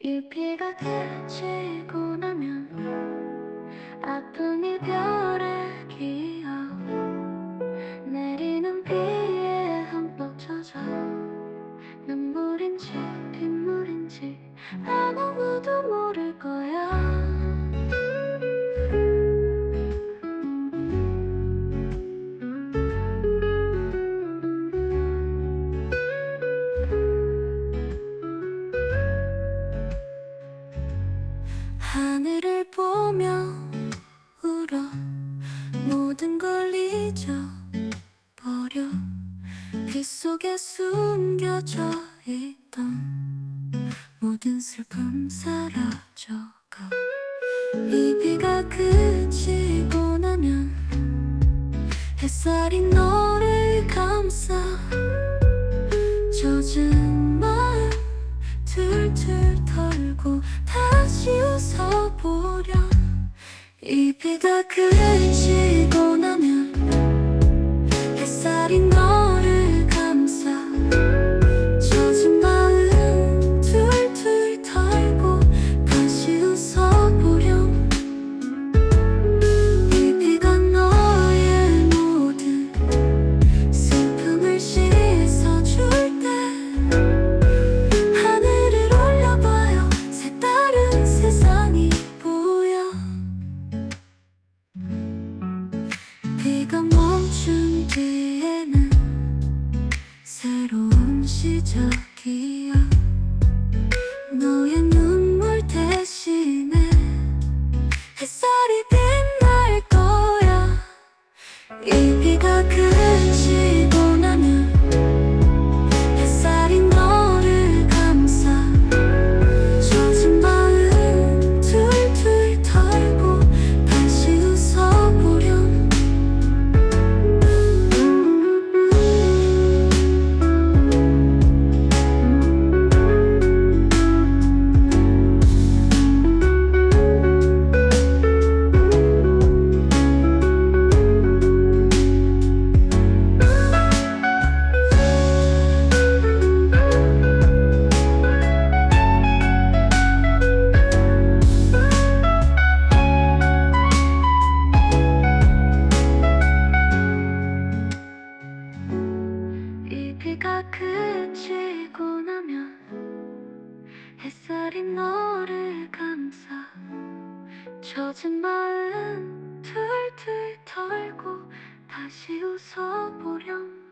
이 비가 그치고 나면 아픈 이별의 기억. 내리는 비에 흠뻑 젖어. 눈물인지 빗물인지 하늘을 보며 울어 모든 걸 잊어버려. 빗 속에 숨겨져 있던 모든 슬픔 사라져가. 이 비가 그치고 나면 햇살이 너를 감싸 젖은 마음 툴툴 털고 다시 웃어보렴 이 비가 시작이야 너의 눈물 대신에 햇살이 빛날 거야. 이 비가 그 젖은 마음 툴툴 털고 다시 웃어보렴